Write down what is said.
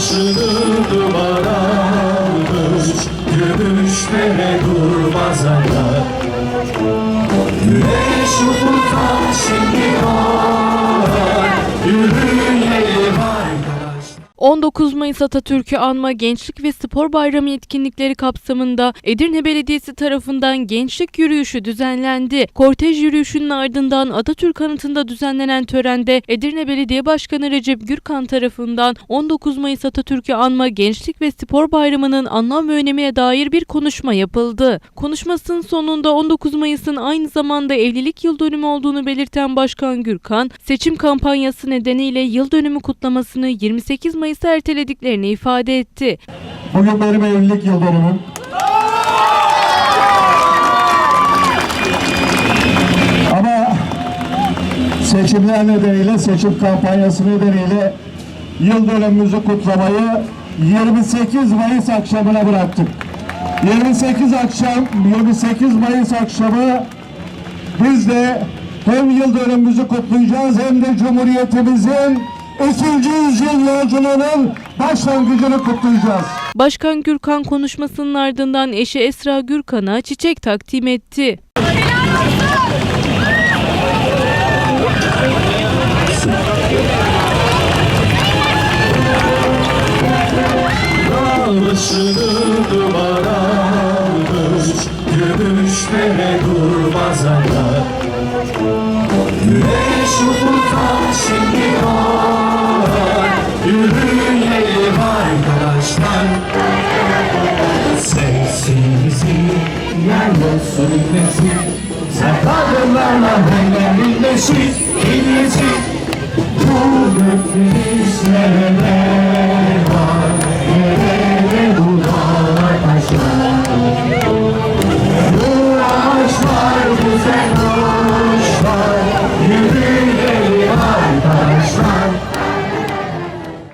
Başını duvara almış Gümüşlere durmaz aya Güneş ufuktan 19 Mayıs Atatürk'ü anma Gençlik ve Spor Bayramı etkinlikleri kapsamında Edirne Belediyesi tarafından gençlik yürüyüşü düzenlendi. Kortej yürüyüşünün ardından Atatürk anıtında düzenlenen törende Edirne Belediye Başkanı Recep Gürkan tarafından 19 Mayıs Atatürk'ü anma Gençlik ve Spor Bayramı'nın anlam ve önemine dair bir konuşma yapıldı. Konuşmasının sonunda 19 Mayıs'ın aynı zamanda evlilik yıl dönümü olduğunu belirten Başkan Gürkan, seçim kampanyası nedeniyle yıl dönümü kutlamasını 28 Mayıs'a ertelediklerini ifade etti. Bugün benim evlilik yıl dönümüm. Ama seçimler nedeniyle, seçim kampanyası nedeniyle yıl dönümümüzü kutlamayı 28 Mayıs akşamına bıraktık. 28 akşam, 28 Mayıs akşamı biz de hem yıl dönümümüzü kutlayacağız hem de Cumhuriyetimizin 3. yüzyıl yolculuğunun başlangıcını kutlayacağız. Başkan Gürkan konuşmasının ardından eşi Esra Gürkan'a çiçek takdim etti. Başını duvara almış Gümüşlere durmaz aya Güneş Yürüyelim arkadaşlar Sesimizi yerle sürüklesin Serdarlarla hemen birleşik Birleşik Bu gökyüzlere